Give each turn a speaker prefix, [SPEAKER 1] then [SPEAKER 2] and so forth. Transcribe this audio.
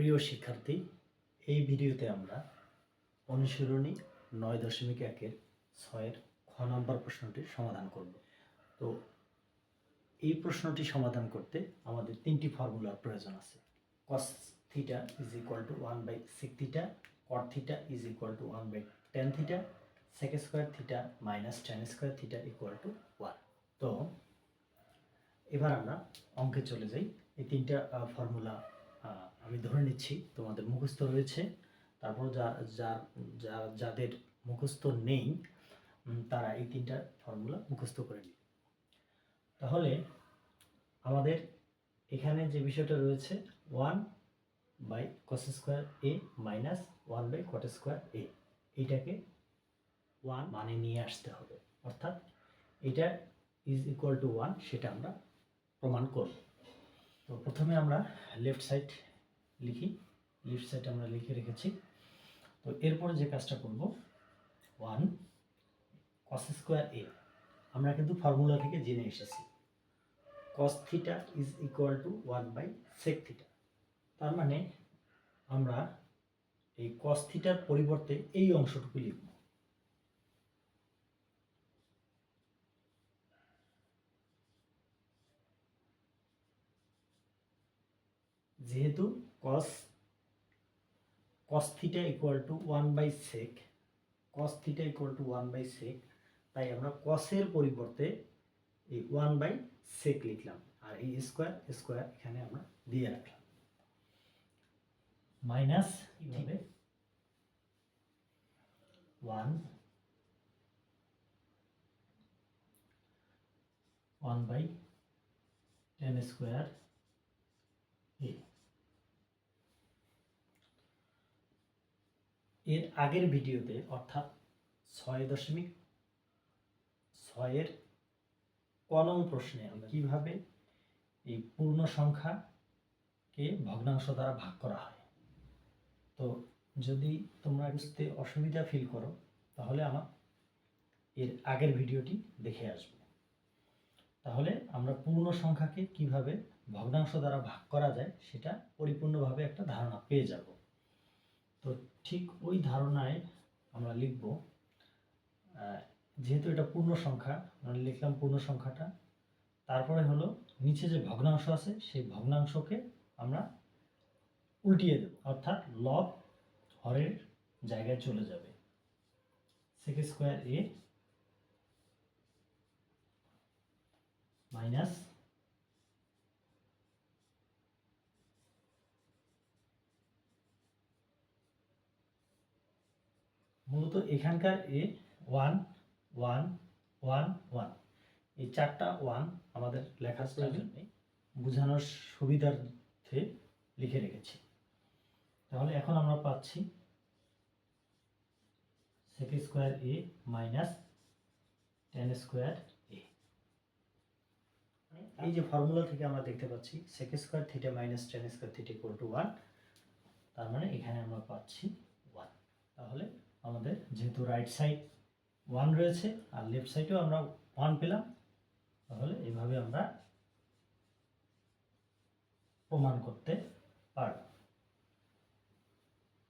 [SPEAKER 1] প্রিয় শিক্ষার্থী, এই ভিডিওতে আমরা অনুশীলনী নয় দশমিক একের ছয়ের খ নম্বর প্রশ্নটির সমাধান করব। তো এই প্রশ্নটি সমাধান করতে আমাদের তিনটি ফর্মুলার প্রয়োজন আছে। Cos theta is equal to one by sec theta cot theta is equal to one by tan theta sec square theta minus tan square theta equal to one তো এবার আমরা অঙ্কে চলে যাই। এই তিনটা ফর্মুলা আমি ধরে নিচ্ছি তোমাদের মুখস্থ রয়েছে। তারপর যা যা যাদের মুখস্থ নেই তারা এই তিনটা ফর্মুলা মুখস্থ করে নিই তাহলে আমাদের এখানে যে বিষয়টা রয়েছে one by cos square A minus one by cot square A এইটাকে ওয়ান মানে নিয়ে আসতে হবে। অর্থাৎ এটা ইজ ইকুয়াল টু ওয়ান সেটা আমরা প্রমাণ করব। তো প্রথমে আমরা লেফট সাইড লিখি। লেফট সাইড আমরা লিখে রেখেছি। তো এরপরে যে কাজটা করব ওয়ান কস স্কোয়ার এ আমরা কিন্তু ফর্মুলা থেকে জেনে এসেছি। Cos theta is equal to one by sec theta তার মানে আমরা এই কস থিটার পরিবর্তে এই অংশটুকু লিখব। যেহেতু cos cos theta equal to one by sec cos theta equal to one by sec তাই আমরা কসের পরিবর্তে এই ওয়ান বাই সেক লিখলাম। আর এই স্কোয়ার স্কোয়ার এখানে আমরা দিয়ে রাখলাম। মাইনাস এইভাবে one one by tan square A এর আগের ভিডিওতে, অর্থাৎ ছয় দশমিক ছয়ের কলম প্রশ্নে আমরা কীভাবে এই পূর্ণ সংখ্যাকে ভগ্নাংশ দ্বারা ভাগ করা হয়? তো যদি তোমরা বুঝতে অসুবিধা ফিল করো, তাহলে আমার এর আগের ভিডিওটি দেখে আসবে। তাহলে আমরা পূর্ণ সংখ্যাকে কীভাবে ভগ্নাংশ দ্বারা ভাগ করা যায়, সেটা পরিপূর্ণভাবে একটা ধারণা পেয়ে যাব। ঠিক ওই ধারণায় আমরা লিখব যেহেতু এটা পূর্ণ সংখ্যা, আমরা লিখলাম পূর্ণ সংখ্যাটা, তারপরে হলো নিচে যে ভগ্নাংশ আছে, সেই ভগ্নাংশকে আমরা উল্টিয়ে দেব, অর্থাৎ লব হরের জায়গায় চলে যাবে। সেক স্কোয়ার এ মাইনাস মূলত এখানকার A one one one one এই চারটা ওয়ান আমাদের লেখার প্রয়োজন নেই। বোঝানোর সুবিধার্থে লিখে রেখেছি। তাহলে এখন আমরা পাচ্ছি sec square A minus tan square A এই যে ফর্মুলা থেকে আমরা দেখতে পাচ্ছি sec square theta minus tan square theta equal to one তার মানে এখানে আমরা পাচ্ছি যেহেতু রাইট সাইড ওয়ান রয়েছে, আর লেফট সাইডেও আমরা ওয়ান পেলাম, তাহলে এইভাবে আমরা প্রমাণ করতে পারব।